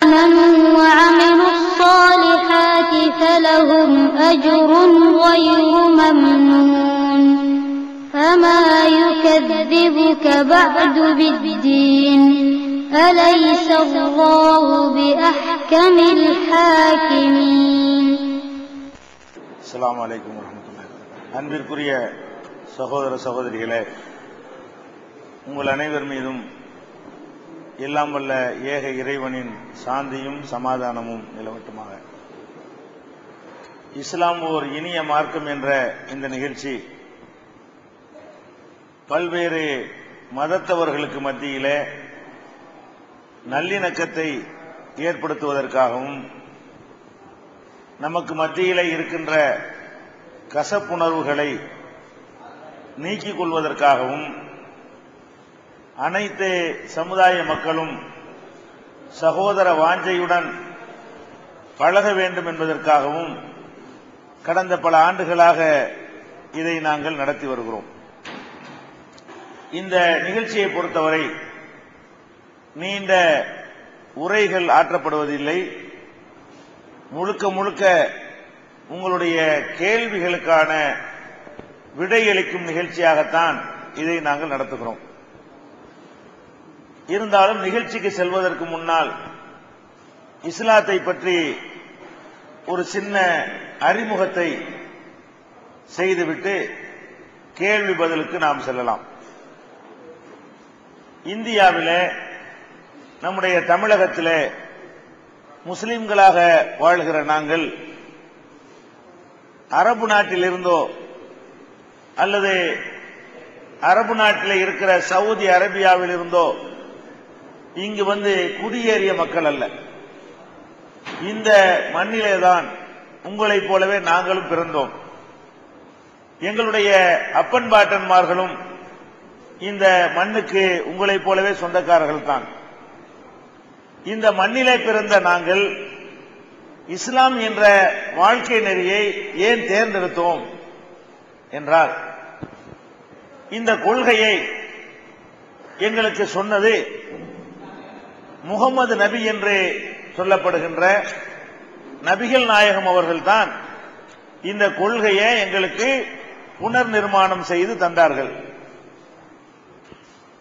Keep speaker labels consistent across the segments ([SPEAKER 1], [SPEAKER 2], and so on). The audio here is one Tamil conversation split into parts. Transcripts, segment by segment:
[SPEAKER 1] آمنوا وعملوا الصالحات فلهم أجر غير ممنون فما يكذبك بعد بالدين أليس الله بأحكم الحاكمين
[SPEAKER 2] அஸ்ஸலாமு அலைக்கும் வரஹ்மத்துல்லாஹி அன்பிற்குரிய சகோதர சகோதரிகளே உங்கள் அனைவர் மீதும் எல்லாம் வல்ல ஏக இறைவனின் சாந்தியும் சமாதானமும் நிலவட்டுமாக. இஸ்லாம் ஓர் இனிய மார்க்கம் என்ற இந்த நிகழ்ச்சி பல்வேறு மதத்தவர்களுக்கு மத்தியிலே நல்லிணக்கத்தை ஏற்படுத்துவதற்காகவும் நமக்கு மத்தியிலே இருக்கின்ற கசப்புணர்வுகளை நீக்கிக் கொள்வதற்காகவும் அனைத்து சமுதாய மக்களும் சகோதர வாஞ்சையுடன் பழக வேண்டும் என்பதற்காகவும் கடந்த பல ஆண்டுகளாக இதை நாங்கள் நடத்தி வருகிறோம். இந்த நிகழ்ச்சியை பொறுத்தவரை நீண்ட உரைகள் ஆற்றப்படுவதில்லை. முழுக்க முழுக்க உங்களுடைய கேள்விகளுக்கான விடையளிக்கும் நிகழ்ச்சியாகத்தான் இதை நாங்கள் நடத்துகிறோம். இருந்தாலும் நிகழ்ச்சிக்கு செல்வதற்கு முன்னால் இஸ்லாத்தை பற்றி ஒரு சின்ன அறிமுகத்தை செய்துவிட்டு கேள்வி பதிலுக்கு நாம் செல்லலாம். இந்தியாவில் நம்முடைய தமிழகத்தில் முஸ்லிம்களாக வாழ்கிற நாங்கள் அரபு நாட்டில் இருந்தோ அல்லது அரபு நாட்டில் இருக்கிற சவுதி அரேபியாவில் இருந்தோ இங்கு வந்து குடியேறிய மக்கள் அல்ல. இந்த மண்ணிலே தான் உங்களைப் போலவே நாங்களும் பிறந்தோம். எங்களுடைய அப்பன் பாட்டன்மார்களும் இந்த மண்ணுக்கு உங்களைப் போலவே சொந்தக்காரர்கள் தான். இந்த மண்ணிலே பிறந்த நாங்கள் இஸ்லாம் என்ற வாழ்க்கை நெறியை ஏன் தேர்ந்தெடுத்தோம் என்றார். இந்த கொள்கையை எங்களுக்கு சொன்னது முகமது நபி என்று சொல்லப்படுகின்ற நபிகள் நாயகம் அவர்கள்தான். இந்த கொள்கையை எங்களுக்கு புனர் நிர்மாணம் செய்து தந்தார்கள்.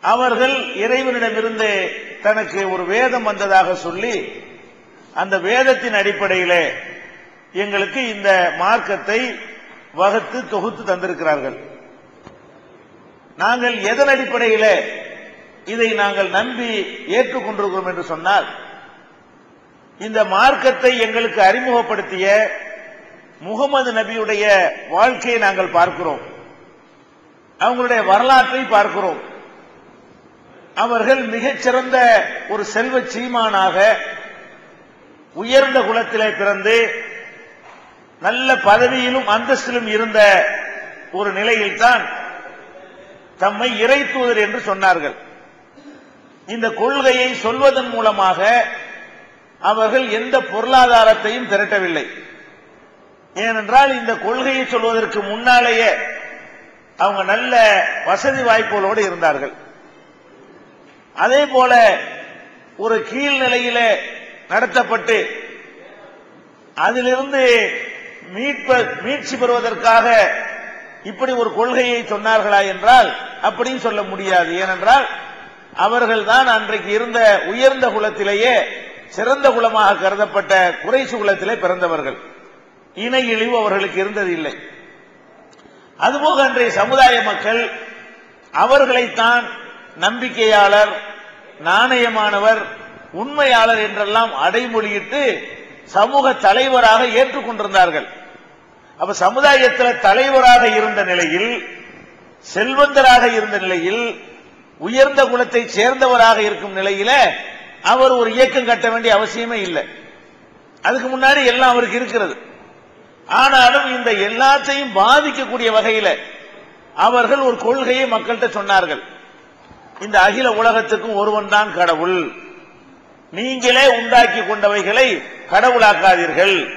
[SPEAKER 2] அவர்கள் இறைவனிடமிருந்து தனக்கு ஒரு வேதம் வந்ததாக சொல்லி அந்த வேதத்தின் அடிப்படையிலே எங்களுக்கு இந்த மார்க்கத்தை வகுத்து தொகுத்து தந்திருக்கிறார்கள். நாங்கள் எதன் அடிப்படையிலே இதை நாங்கள் நம்பி ஏற்றுக்கொண்டிருக்கிறோம் என்று சொன்னால் இந்த மார்க்கத்தை எங்களுக்கு அறிமுகப்படுத்திய முகமது நபியுடைய வாழ்க்கையை நாங்கள் பார்க்கிறோம். அவங்களுடைய வரலாற்றை பார்க்கிறோம். அவர்கள் மிகச்சிறந்த ஒரு செல்வ சீமானாக உயர்ந்த குலத்திலே பிறந்து நல்ல பதவியிலும் அந்தஸ்திலும் இருந்த ஒரு நிலையில்தான் தம்மை இறைத்துவதர் என்று சொன்னார்கள். இந்த கொள்கையை சொல்வதன் மூலமாக அவர்கள் எந்த பொருளாதாரத்தையும் திரட்டவில்லை. ஏனென்றால் இந்த கொள்கையை சொல்வதற்கு முன்னாலேயே அவங்க நல்ல வசதி வாய்ப்புகளோடு இருந்தார்கள். அதே போல ஒரு கீழ்நிலையில நடத்தப்பட்டு அதிலிருந்து மீட்ப மீட்சி பெறுவதற்காக இப்படி ஒரு கொள்கையை சொன்னார்களா என்றால் அப்படியும் சொல்ல முடியாது. ஏனென்றால் அவர்கள்தான் அன்றைக்கு இருந்த உயர்ந்த குலத்திலேயே சிறந்த குலமாக கருதப்பட்ட குறைசு குலத்திலே பிறந்தவர்கள். இணை இழிவு அவர்களுக்கு இருந்ததில்லை. அதுபோக அன்றைய சமுதாய மக்கள் அவர்களைத்தான் நம்பிக்கையாளர் நாணயமானவர் உண்மையாளர் என்றெல்லாம் அடைமொழியிட்டு சமூக தலைவராக ஏற்றுக்கொண்டிருந்தார்கள் அப்ப சமுதாயத்தில் தலைவராக இருந்த நிலையில் செல்வந்தராக இருந்த நிலையில் உயர்ந்த குலத்தை சேர்ந்தவராக இருக்கும் நிலையில அவர் ஒரு இயக்கம் கட்ட வேண்டிய அவசியமே இல்லை. அதுக்கு முன்னாடி எல்லாம் அவருக்கு இருக்கிறது. ஆனாலும் இந்த எல்லாத்தையும் பாதிக்கக்கூடிய வகையில அவர்கள் ஒரு கொள்கையை மக்கள்கிட்ட சொன்னார்கள். இந்த அகில உலகத்துக்கும் ஒருவன் தான் கடவுள். நீங்களே உண்டாக்கி கொண்டவைகளை கடவுளாக்காதீர்கள்.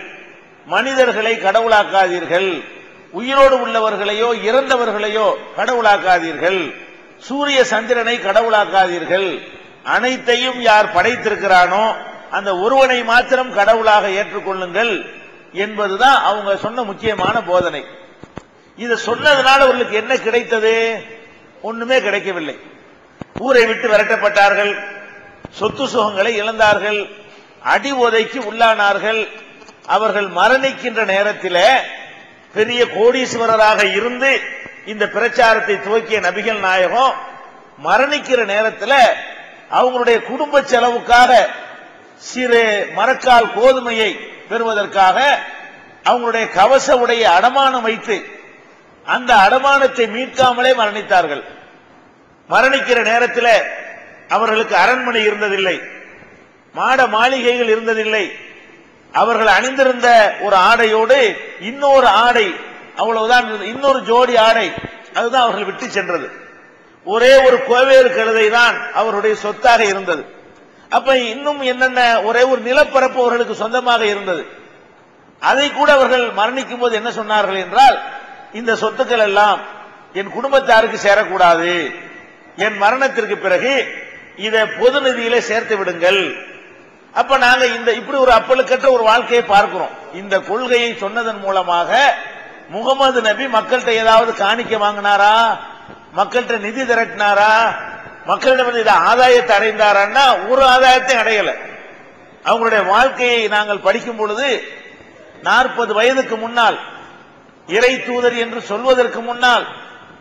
[SPEAKER 2] மனிதர்களை கடவுளாக்காதீர்கள். உயிரோடு உள்ளவர்களையோ இறந்தவர்களையோ கடவுளாக்காதீர்கள். சூரிய சந்திரனை கடவுளாக்காதீர்கள். அனைத்தையும் யார் படைத்திருக்கிறானோ அந்த ஒருவனை மாத்திரம் கடவுளாக ஏற்றுக்கொள்ளுங்கள் என்பதுதான் அவங்க சொன்ன முக்கியமான போதனை. இதை சொன்னதுனால அவர்களுக்கு என்ன கிடைத்தது? ஒண்ணுமே கிடைக்கவில்லை. ஊரை விட்டு விரட்டப்பட்டார்கள். சொத்து சுகங்களை இழந்தார்கள். அடி உதைக்கு உள்ளானார்கள். அவர்கள் மரணிக்கின்ற நேரத்தில் பெரிய கோடீஸ்வரராக இருந்து இந்த பிரச்சாரத்தை துவக்கிய நபிகள் நாயகம் மரணிக்கிற நேரத்தில் அவங்களுடைய குடும்ப செலவுக்காக சிறு மரக்கால் கோதுமையை பெறுவதற்காக அவங்களுடைய கவச உடைய அடமானம் வைத்து அந்த அடமானத்தை மீட்காமலே மரணித்தார்கள். மரணிக்கிற நேரத்தில் அவர்களுக்கு அரண்மனை இருந்ததில்லை மாட மாளிகைகள் இருந்ததில்லை. அவர்கள் அணிந்திருந்த ஒரு ஆடையோடு இன்னொரு ஆடை அவ்வளவுதான் இன்னொரு ஜோடி ஆடை அதுதான் அவர்கள் விட்டு சென்றது. ஒரே ஒரு கோவேறு கழுதை தான் அவருடைய சொத்தாக இருந்தது. அப்ப இன்னும் என்னென்ன ஒரே ஒரு நிலப்பரப்பு அவர்களுக்கு சொந்தமாக இருந்தது. அதை கூட அவர்கள் மரணிக்கும் போது என்ன சொன்னார்கள் என்றால் இந்த சொத்துக்கள் எல்லாம் என் குடும்பத்தாருக்கு சேரக்கூடாது. என் மரணத்திற்கு பிறகு இதை பொது நிதியில சேர்த்து விடுங்கள். அப்ப நாங்க இந்த இப்படி ஒரு அப்பலுக்கற்ற ஒரு வாழ்க்கையை பார்க்கிறோம். இந்த கொள்கையை சொன்னதன் மூலமாக முகமது நபி மக்கள்கிட்ட ஏதாவது காணிக்க வாங்கினாரா? மக்கள்கிட்ட நிதி திரட்டினாரா? மக்களிடம் இதை ஆதாயத்தை அடைந்தாரான்னா ஒரு ஆதாயத்தையும் அடையல. அவங்களுடைய வாழ்க்கையை நாங்கள் படிக்கும் பொழுது நாற்பது வயதுக்கு முன்னால் இறை தூதர் என்று சொல்வதற்கு முன்னால்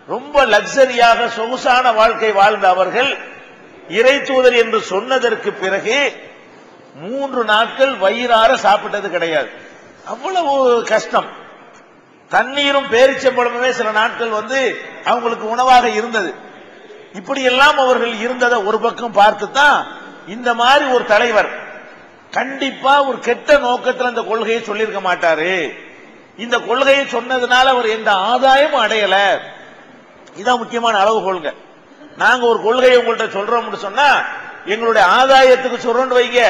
[SPEAKER 2] ரொம்ப லக்ஸரியாக சொகுசான வாழ்க்கை வாழ்ந்த அவர்கள் இறை தூதர் என்று சொன்னதற்கு பிறகு மூன்று நாட்கள் வயிறார சாப்பிட்டது கிடையாது. அவ்வளவு கஷ்டம். தண்ணீரும் பேரிச்சம்பழமுமே சில நாட்கள் வந்து அவங்களுக்கு உணவாக இருந்தது. இப்படி எல்லாம் அவர்கள் இருந்ததை ஒரு பக்கம் பார்த்து தான் இந்த மாதிரி ஒரு தலைவர் கண்டிப்பா ஒரு கெட்ட நோக்கத்தில் அந்த கொள்கையை சொல்லியிருக்க மாட்டாரு. இந்த கொள்கையை சொன்னதுனால அவர் எந்த ஆதாயமும் அடையல. இதான் முக்கியமான அளவுகோல்ங்க நாங்க ஒரு கொள்கையை உங்கள்கிட்ட சொல்றோம்னு சொன்னா எங்களுடைய ஆதாயத்துக்கு சொல்றோம்னு வைங்க.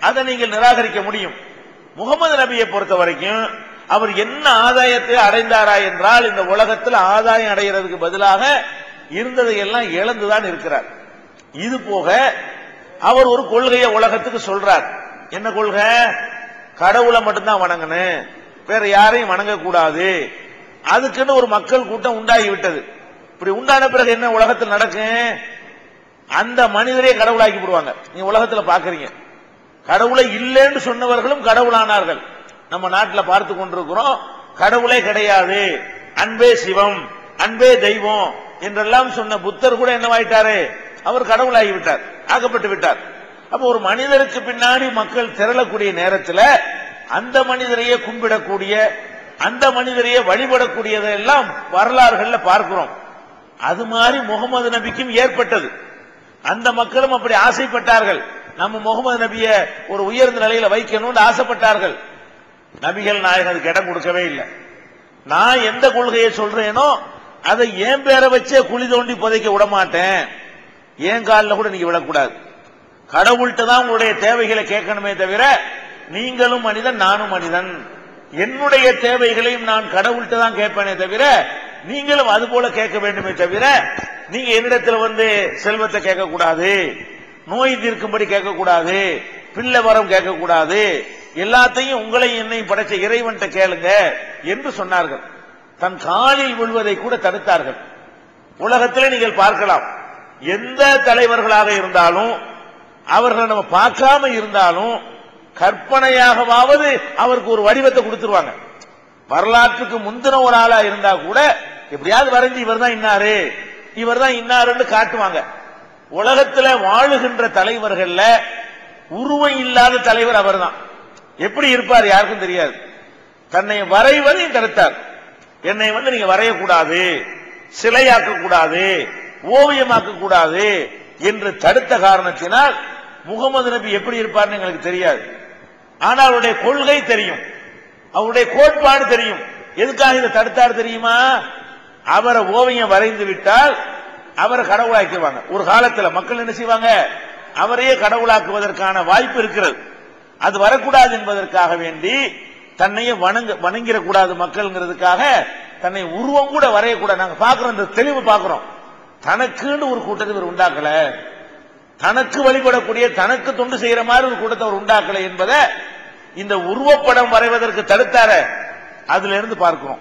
[SPEAKER 2] அதை நீங்கள் நிராகரிக்க முடியும். முகமது நபியை பொறுத்த வரைக்கும் அவர் என்ன ஆதாயத்தை அடைந்தாரா என்றால் இந்த உலகத்தில் ஆதாயம் அடைகிறதுக்கு பதிலாக இருந்ததை எல்லாம் இழந்துதான் இருக்கிறார். இது போக அவர் ஒரு கொள்கையை உலகத்துக்கு சொல்றார். என்ன கொள்கை? கடவுளை மட்டும்தான் வணங்கணும். வேற யாரையும் வணங்கக்கூடாது. அதுக்குன்னு ஒரு மக்கள் கூட்டம் உண்டாகி விட்டது இப்படி உண்டான பிறகு என்ன உலகத்தில் நடக்கும்? அந்த மனிதரே கடவுளாக்கி விடுவாங்க. நீங்க உலகத்தில் பாக்குறீங்க. கடவுளை இல்லைன்னு சொன்னவர்களும் கடவுளானார்கள். நம்ம நாட்டில் பார்த்து கொண்டிருக்கிறோம். கடவுளே கிடையாது. அன்பே சிவம் அன்பே தெய்வம் என்றெல்லாம் சொன்ன புத்தர் கூட என்னவாயிட்டாரு அவர் கடவுளாகி விட்டார் ஆக்கப்பட்டு விட்டார். அப்ப ஒரு மனிதருக்கு பின்னாடி மக்கள் திரளக்கூடிய நேரத்தில் அந்த மனிதரையே கும்பிடக்கூடிய அந்த மனிதரையே வழிபடக்கூடியதெல்லாம் வரலாறுகள்ல பார்க்கிறோம். அது மாதிரி முகமது நபிக்கும் ஏற்பட்டது. அந்த மக்களும் அப்படி ஆசைப்பட்டார்கள். நம்ம முகமது நபிய ஒரு உயர்ந்த நிலையில வைக்கணும்னு ஆசைப்பட்டார்கள். நபிகள் நாயகம் அதுக்கு இடம் கொடுக்கவே இல்லை. நான் எந்த கொள்கையை சொல்றேனோ அதை என் பேரை வச்சே குழி தோண்டி புதைக்க விட மாட்டேன் என் காலில் கூட நீங்க விடக்கூடாது கடவுள்கிட்ட தான் உங்களுடைய தேவைகளை கேட்கணுமே தவிர நீங்களும் மனிதன் நானும் மனிதன். என்னுடைய தேவைகளையும் நான் கடவுள்கிட்ட தான் கேட்பேனே தவிர நீங்களும் அது போல கேட்க வேண்டுமே தவிர நீங்க என்னிடத்துல வந்து செல்வத்தை கேட்கக்கூடாது. நோய் தீர்க்கும்படி கேட்கக்கூடாது. பிள்ளை வரம் கேட்கக்கூடாது. எல்லாத்தையும் உங்களையும் என்னையும் படைச்ச இறைவன்கிட்ட கேளுங்க என்று சொன்னார்கள். தன் காலில் விழுவதை கூட தடுத்தார்கள். உலகத்தில் நீங்கள் பார்க்கலாம். எந்த தலைவர்களாக இருந்தாலும் அவர்களை நம்ம பார்க்காம இருந்தாலும் கற்பனையாகவாவது அவருக்கு ஒரு வடிவத்தை கொடுத்துருவாங்க. வரலாற்றுக்கு முந்தின ஒரு ஆளா இருந்தா கூட எப்படியாவது வரைஞ்சு இவர் தான் இன்னாரு இவர் தான் இன்னாருன்னு காட்டுவாங்க. உலகத்துல வாழுகின்ற தலைவர்கள்ல உருவம் இல்லாத தலைவர் அவர்தான். எப்படி இருப்பார் யாருக்கும் தெரியாது. தன்னை வரைவதையும் தடுத்தார் என்னை வந்து நீங்க வரையக்கூடாது சிலையாக்க கூடாது ஓவியமாக்க கூடாது என்று தடுத்த காரணத்தினால் முகமது நபி எப்படி இருப்பார்னு எங்களுக்கு தெரியாது. ஆனால் அவருடைய கொள்கை தெரியும். அவருடைய கோட்பாடு தெரியும். எதுக்காக இதை தடுத்தார் தெரியுமா? அவரை ஓவியம் வரைந்து விட்டால் அவரை கடவுளாக்கிடுவாங்க. ஒரு காலத்தில் மக்கள் என்ன செய்வாங்க? அவரையே கடவுளாக்குவதற்கான வாய்ப்பு இருக்கிறது. அது வரக்கூடாது என்பதற்காக வேண்டி தன்னையே வணங்க வணங்கிடக்கூடாது மக்கள்ங்கிறதுக்காக தன்னை உருவம் கூட வரையக்கூடாது. நாங்க பாக்குறோம் இந்த தெளிவு பாக்குறோம் தனக்குன்னு ஒரு கூட்டத்தை இவர் உண்டாக்கல. தனக்கு வழிபடக்கூடிய தனக்கு தொண்டு செய்யற மாதிரி ஒரு கூட்டத்தை அவர் உண்டாக்கலை என்பதை இந்த உருவப்படம் வரைவதற்கு தடுத்தார அதுல இருந்து பார்க்கிறோம்.